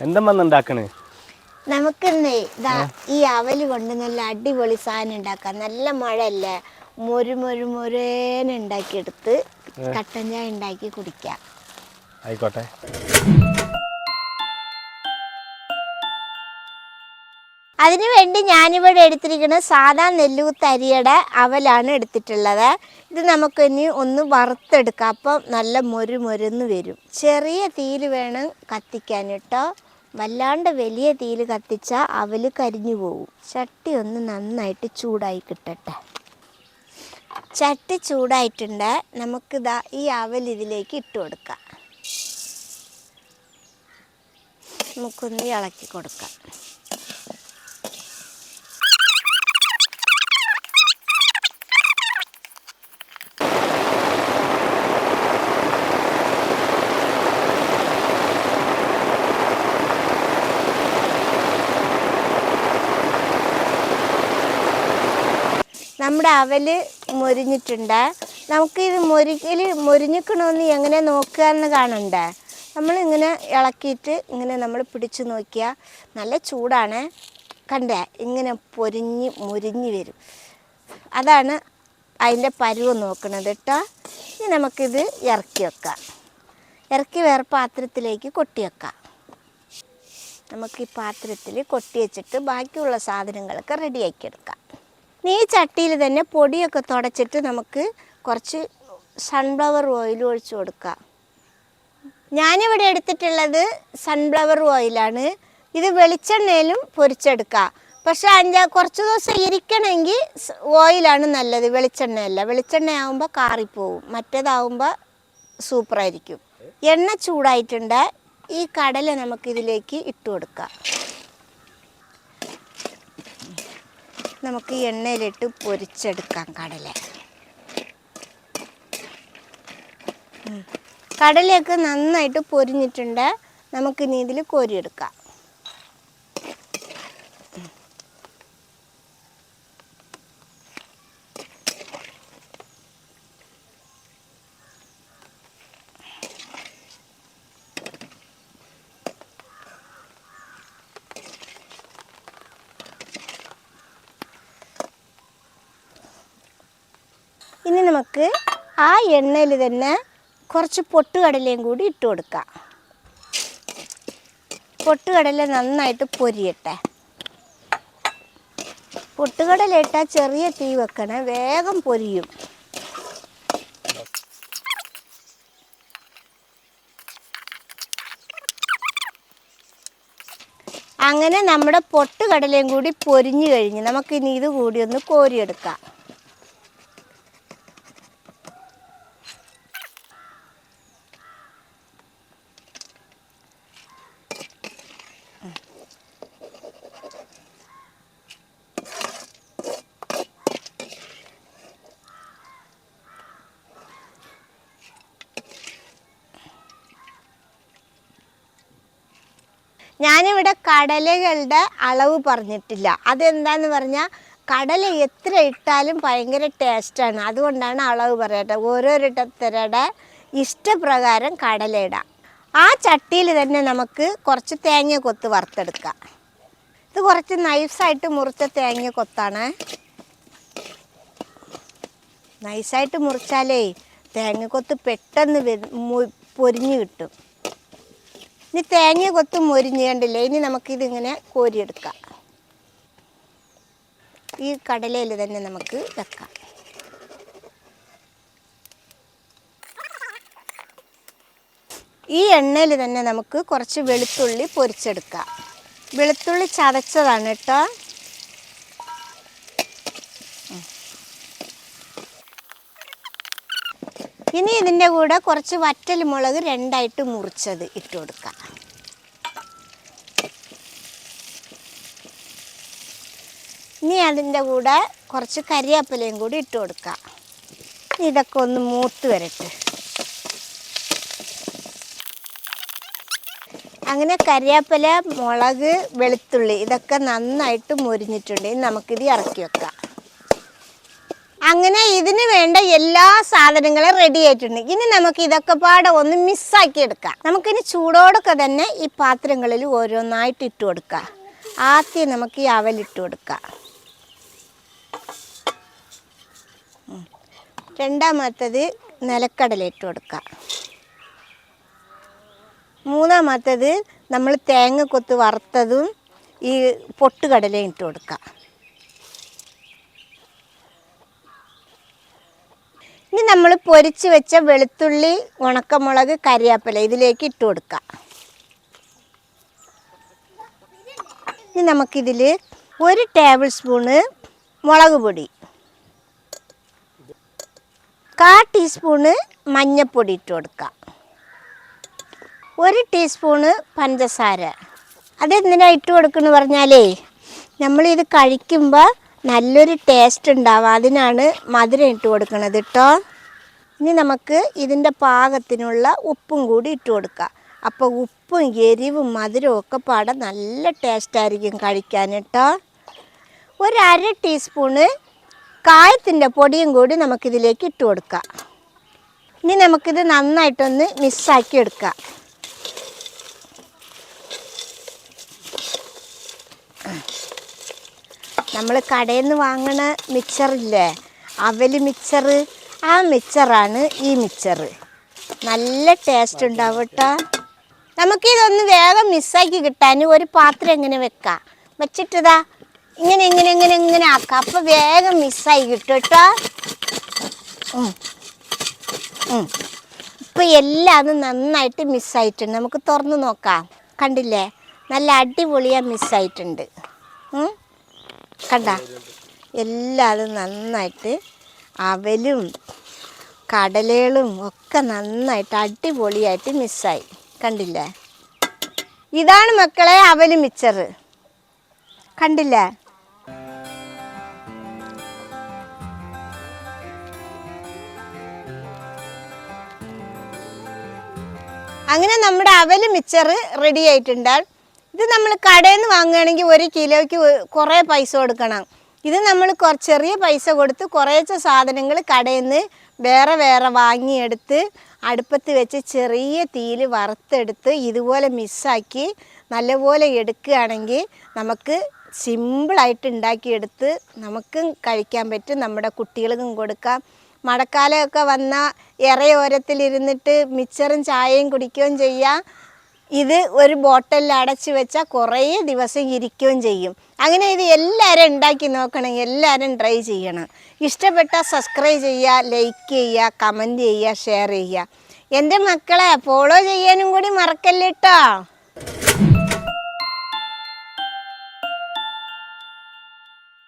എന്താ വന്നുണ്ടാക്കണേ നമുക്കിന്ന് ഇതാ ഈ അവൽ കൊണ്ട് നല്ല അടിപൊളി സാധനം ഉണ്ടാക്കാം. നല്ല മഴയല്ലേ? മൊരു മൊരു മൊരേന ഉണ്ടാക്കിയെടുത്ത് കട്ടൻ ചായ ഉണ്ടാക്കി കുടിക്കാം. ആയിക്കോട്ടെ. അതിനുവേണ്ടി ഞാനിവിടെ എടുത്തിരിക്കുന്ന സാധാ നെല്ലുകുത്തരിയുടെ അവലാണ് എടുത്തിട്ടുള്ളത്. ഇത് നമുക്ക് ഇനി ഒന്ന് വറുത്തെടുക്കാം. അപ്പം നല്ല മൊരു മൊരുന്ന് വരും. ചെറിയ തീയിൽ വേണം കത്തിക്കാൻ കേട്ടോ. വല്ലാണ്ട് വലിയ തീയിൽ കത്തിച്ചാൽ അവൽ കരിഞ്ഞു പോകും ചട്ടി ഒന്ന് നന്നായിട്ട് ചൂടായി കിട്ടട്ടെ. ചട്ടി ചൂടായിട്ടുണ്ട്. നമുക്കിതാ ഈ അവൽ ഇതിലേക്ക് ഇട്ട് കൊടുക്കാം. നമുക്കൊന്ന് ഇളക്കി കൊടുക്കാം. നമ്മുടെ അവൽ മൊരിഞ്ഞിട്ടുണ്ട്. ഇത് മൊരിക്കൽ മൊരിഞ്ഞിക്കണമെന്ന് എങ്ങനെ നോക്കുക എന്ന് കാണണ്ടേ? നമ്മളിങ്ങനെ ഇളക്കിയിട്ട് ഇങ്ങനെ നമ്മൾ പിടിച്ചു നോക്കിയ നല്ല ചൂടാണ്. കണ്ടേ? ഇങ്ങനെ പൊരിഞ്ഞ് മുരിഞ്ഞ് വരും. അതാണ് അതിന്റെ പരുവ് നോക്കുന്നത് കേട്ടോ ഇനി നമുക്കിത് ഇറക്കി വെക്കാം. ഇറക്കി വേറെ പാത്രത്തിലേക്ക് കൊട്ടി വെക്കാം. നമുക്ക് ഈ പാത്രത്തിൽ കൊട്ടി വെച്ചിട്ട് ബാക്കിയുള്ള സാധനങ്ങളൊക്കെ റെഡിയാക്കി എടുക്കാം. ഈ ചട്ടിയിൽ തന്നെ പൊടിയൊക്കെ തുടച്ചിട്ട് നമുക്ക് കുറച്ച് സൺഫ്ലവർ ഓയിൽ ഒഴിച്ചു കൊടുക്കാം. ഞാനിവിടെ എടുത്തിട്ടുള്ളത് സൺഫ്ലവർ ഓയിലാണ് ഇത് വെളിച്ചെണ്ണയിലും പൊരിച്ചെടുക്കാം. പക്ഷെ അഞ്ചാ കുറച്ച് ദിവസം ഇരിക്കണമെങ്കിൽ ഓയിലാണ് നല്ലത് വെളിച്ചെണ്ണയല്ല. വെളിച്ചെണ്ണ ആകുമ്പോൾ കാറിപ്പോവും. മറ്റേതാവുമ്പോൾ സൂപ്പറായിരിക്കും. എണ്ണ ചൂടായിട്ടുണ്ട്. ഈ കടല നമുക്കിതിലേക്ക് ഇട്ട് കൊടുക്കാം. നമുക്ക് എണ്ണയിലിട്ട് പൊരിച്ചെടുക്കാം കടല. കടലയൊക്കെ നന്നായിട്ട് പൊരിഞ്ഞിട്ടുണ്ട്. നമുക്കിനി ഇതിൽ കോരിയെടുക്കാം. ഇനി നമുക്ക് ആ എണ്ണയിൽ തന്നെ കുറച്ച് പൊട്ടുകടലയും കൂടി ഇട്ട് കൊടുക്കാം. പൊട്ടുകടല നന്നായിട്ട് പൊരിയട്ടെ. പൊട്ടുകടല ഇട്ടാൽ ചെറിയ തീ വെക്കണേ വേഗം പൊരിയും. അങ്ങനെ നമ്മുടെ പൊട്ടുകടലയും കൂടി പൊരിഞ്ഞു കഴിഞ്ഞ് നമുക്കിനി ഇത് കൂടി ഒന്ന് കോരിയെടുക്കാം. ഞാനിവിടെ കടലകളുടെ അളവ് പറഞ്ഞിട്ടില്ല. അതെന്താന്ന് പറഞ്ഞാൽ കടല എത്ര ഇട്ടാലും ഭയങ്കര ടേസ്റ്റാണ്. അതുകൊണ്ടാണ് അളവ് പറയട്ടെ ഓരോരുത്തരുടെ ഇഷ്ടപ്രകാരം കടല ഇടാം. ആ ചട്ടിയിൽ തന്നെ നമുക്ക് കുറച്ച് തേങ്ങ കൊത്ത് വറുത്തെടുക്കാം. ഇത് കുറച്ച് നൈസായിട്ട് മുറിച്ച തേങ്ങ കൊത്താണ്. നൈസായിട്ട് മുറിച്ചാലേ തേങ്ങക്കൊത്ത് പെട്ടെന്ന് പൊരിഞ്ഞു മു- പൊരിഞ്ഞ് കിട്ടും. ഇനി തേങ്ങ കൊത്ത് മൊരിഞ്ഞ് കണ്ടില്ലേ ഇനി നമുക്കിതിങ്ങനെ കോരിയെടുക്കാം. ഈ കടലയിൽ തന്നെ നമുക്ക് വെക്കാം. ഈ എണ്ണയിൽ തന്നെ നമുക്ക് കുറച്ച് വെളുത്തുള്ളി പൊരിച്ചെടുക്കാം. വെളുത്തുള്ളി ചതച്ചതാണ് കേട്ടോ. ഇനി ഇതിന്റെ കൂടെ കുറച്ച് വറ്റൽ മുളക് രണ്ടായിട്ട് മുറിച്ചത് ഇട്ട് കൊടുക്കാം. ഇനി അതിന്റെ കൂടെ കുറച്ച് കരിയാപ്പിലയും കൂടി ഇട്ട് കൊടുക്കാം. ഇതൊക്കെ ഒന്ന് മൂത്ത് വരട്ടെ. അങ്ങനെ കരിയാപ്പില മുളക് വെളുത്തുള്ളി ഇതൊക്കെ നന്നായിട്ട് മുരിഞ്ഞിട്ടുണ്ട്. നമുക്കിത് ഇറക്കി വെക്കാം. അങ്ങനെ ഇതിന് വേണ്ട എല്ലാ സാധനങ്ങളും റെഡി ആയിട്ടുണ്ട്. ഇനി നമുക്ക് ഇതൊക്കെ പാടെ ഒന്ന് മിസ്സാക്കി എടുക്കാം. നമുക്കിനി ചൂടോടൊക്കെ തന്നെ ഈ പാത്രങ്ങളിൽ ഓരോന്നായിട്ട് ഇട്ട് കൊടുക്കാം. ആദ്യം നമുക്ക് ഈ അവലിട്ട് കൊടുക്കാം. രണ്ടാമത്തത് നിലക്കടല ഇട്ട് കൊടുക്കുക. മൂന്നാമത്തത് നമ്മൾ തേങ്ങ കൊത്ത് വറുത്തതും ഈ പൊട്ടുകടലയും ഇട്ട് കൊടുക്കുക. ഇനി നമ്മൾ പൊരിച്ച് വെച്ച വെളുത്തുള്ളി ഉണക്കമുളക് കറിവേപ്പില ഇതിലേക്ക് ഇട്ട് കൊടുക്കുക. ഇനി നമുക്കിതിൽ ഒരു ടേബിൾ സ്പൂണ് മുളക് പൊടി കാ ടീസ്പൂണ് മഞ്ഞൾപ്പൊടി ഇട്ട് കൊടുക്കുക. ഒരു ടീസ്പൂണ് പഞ്ചസാര. അതെന്തിനാ ഇട്ട് കൊടുക്കുന്നു പറഞ്ഞാലേ നമ്മളിത് കഴിക്കുമ്പോൾ നല്ലൊരു ടേസ്റ്റ് ഉണ്ടാവും. അതിനാണ് മധുരം ഇട്ട് കൊടുക്കുന്നത് കേട്ടോ ഇനി നമുക്ക് ഇതിന്റെ പാകത്തിനുള്ള ഉപ്പും കൂടി ഇട്ട് കൊടുക്കുക. അപ്പോൾ ഉപ്പും എരിവും മധുരവും ഒക്കെ പാടെ നല്ല ടേസ്റ്റായിരിക്കും കഴിക്കാൻ കേട്ടോ ഒരു അര ടീസ്പൂണ് കായത്തിന്റെ പൊടിയും കൂടി നമുക്കിതിലേക്ക് ഇട്ട് കൊടുക്കാം. ഇനി നമുക്കിത് നന്നായിട്ടൊന്ന് മിക്സാക്കി എടുക്കാം. നമ്മൾ കടയിൽ നിന്ന് വാങ്ങണ മിക്സറില്ലേ അവൽ മിക്സർ ആ മിക്സറാണ് ഈ മിക്സർ നല്ല ടേസ്റ്റ് ഉണ്ടാവും കേട്ടോ. നമുക്കിതൊന്ന് വേഗം മിസ്സാക്കി കിട്ടാൻ ഒരു പാത്രം എങ്ങനെ വെക്കാം? വെച്ചിട്ടതാ ഇങ്ങനെ ഇങ്ങനെ ഇങ്ങനെ ഇങ്ങനെ ആക്കാം. അപ്പൊ വേഗം മിസ്സായി കിട്ടും കേട്ടോ. ഇപ്പൊ എല്ലാം നന്നായിട്ട് മിസ്സായിട്ടുണ്ട് നമുക്ക് തുറന്നു നോക്കാം. കണ്ടില്ലേ? നല്ല അടിപൊളിയാ മിസ്സായിട്ടുണ്ട്. കണ്ട? എല്ലാം നന്നായിട്ട് അവലും കടലകളും ഒക്കെ നന്നായിട്ട് അടിപൊളിയായിട്ട് മിസ്സായി കണ്ടില്ലേ? ഇതാണ് മക്കളെ അവൽ മിച്ചറ് കണ്ടില്ലേ? അങ്ങനെ നമ്മുടെ അവൽ മിച്ചർ റെഡി ആയിട്ടുണ്ട്. ഇത് നമ്മൾ കടയിൽ നിന്ന് വാങ്ങുകയാണെങ്കിൽ ഒരു കിലോയ്ക്ക് കുറേ പൈസ കൊടുക്കണം. ഇത് നമ്മൾ ചെറിയ പൈസ കൊടുത്ത് കുറേച്ച സാധനങ്ങൾ കടയിൽ നിന്ന് വേറെ വേറെ വാങ്ങിയെടുത്ത് അടുപ്പത്ത് വെച്ച് ചെറിയ തീയിൽ വറുത്തെടുത്ത് ഇതുപോലെ മിസ്സാക്കി നല്ലപോലെ എടുക്കുകയാണെങ്കിൽ നമുക്ക് സിമ്പിളായിട്ട് ഉണ്ടാക്കിയെടുത്ത് നമുക്കും കഴിക്കാൻ പറ്റും നമ്മുടെ കുട്ടികൾക്കും കൊടുക്കാം. മഴക്കാലമൊക്കെ വന്നാൽ ഇറയോരത്തിലിരുന്നിട്ട് മിച്ചറും ചായയും കുടിക്കുകയും ചെയ്യാം. ഇത് ഒരു ബോട്ടലിൽ അടച്ചു വെച്ചാൽ കുറേ ദിവസം ഇരിക്കുകയും ചെയ്യും. അങ്ങനെ ഇത് എല്ലാവരും ഉണ്ടാക്കി നോക്കണം എല്ലാവരും ട്രൈ ചെയ്യണം. ഇഷ്ടപ്പെട്ടാൽ സബ്സ്ക്രൈബ് ചെയ്യുക ലൈക്ക് ചെയ്യുക കമന്റ് ചെയ്യുക ഷെയർ ചെയ്യുക. എന്റെ മക്കളെ ഫോളോ ചെയ്യാനും കൂടി മറക്കല്ലേട്ടോ?